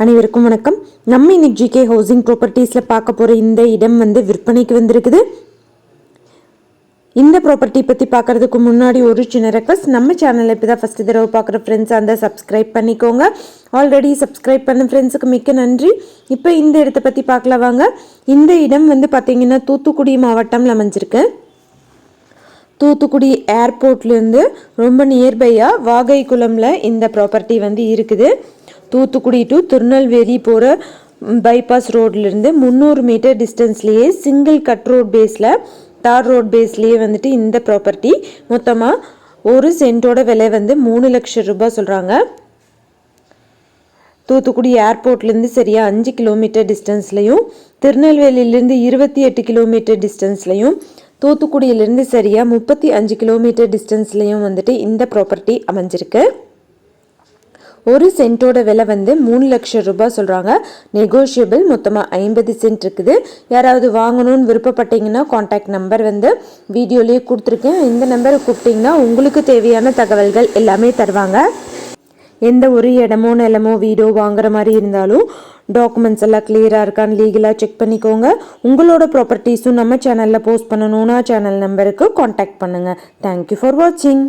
அனைவருக்கும் வணக்கம். நம்ம இன்னைக்கு ஜிகே ஹவுசிங் ப்ராப்பர்ட்டிஸில் பார்க்க போகிற இந்த இடம் வந்து விற்பனைக்கு வந்திருக்குது. இந்த ப்ராப்பர்ட்டி பற்றி பார்க்கறதுக்கு முன்னாடி ஒரு சின்ன ரெக்வஸ்ட் நம்ம சேனலில் இப்போ தான் ஃபஸ்ட்டு தடவை பார்க்குற ஃப்ரெண்ட்ஸ் அந்த சப்ஸ்கிரைப் பண்ணிக்கோங்க. ஆல்ரெடி சப்ஸ்கிரைப் பண்ண ஃப்ரெண்ட்ஸுக்கு மிக்க நன்றி. இப்போ இந்த இடத்த பற்றி பார்க்கலாம் வாங்க. இந்த இடம் வந்து பார்த்தீங்கன்னா தூத்துக்குடி மாவட்டம்ல அமைஞ்சிருக்கு. தூத்துக்குடி ஏர்போர்ட்லேருந்து ரொம்ப நியர்பையாக வாகைக்குளமில் இந்த ப்ராப்பர்ட்டி வந்து இருக்குது. தூத்துக்குடி டு திருநெல்வேலி போகிற பைபாஸ் ரோட்லேருந்து முந்நூறு மீட்டர் டிஸ்டன்ஸ்லேயே சிங்கிள் கட் ரோட் பேஸில் தார் ரோட் பேஸ்லேயே வந்துட்டு இந்த ப்ராப்பர்ட்டி மொத்தமாக ஒரு சென்ட்டோட விலை வந்து மூணு லட்சம் ரூபாய் சொல்கிறாங்க தூத்துக்குடி ஏர்போர்ட்லேருந்து சரியாக அஞ்சு கிலோமீட்டர் டிஸ்டன்ஸ்லையும் திருநெல்வேலியிலேருந்து இருபத்தி எட்டு கிலோமீட்டர் டிஸ்டன்ஸ்லையும் தூத்துக்குடியிலேருந்து சரியாக முப்பத்தி அஞ்சு கிலோமீட்டர் டிஸ்டன்ஸ்லையும் வந்துட்டு இந்த ப்ராப்பர்ட்டி அமைஞ்சிருக்கு. ஒரு சென்ட்டோட விலை வந்து மூணு லட்சம் ரூபாய் சொல்கிறாங்க நெகோஷியபிள் மொத்தமாக ஐம்பது சென்ட் இருக்குது. யாராவது வாங்கணும்னு விருப்பப்பட்டீங்கன்னா காண்டாக்ட் நம்பர் வந்து வீடியோலேயே கொடுத்துருக்கேன். இந்த நம்பரை கூப்பிட்டிங்கன்னா உங்களுக்கு தேவையான தகவல்கள் எல்லாமே தருவாங்க. எந்த ஒரு இடமோ நிலமோ வீடோ வாங்குற மாதிரி இருந்தாலும் டாக்குமெண்ட்ஸ் எல்லாம் கிளியராக இருக்கான்னு லீகலாக செக் பண்ணிக்கோங்க. உங்களோட ப்ராப்பர்ட்டிஸும் நம்ம சேனலில் போஸ்ட் பண்ணணும்னா சேனல் நம்பருக்கு காண்டாக்ட் பண்ணுங்கள் தேங்க்யூ ஃபார் வாட்சிங்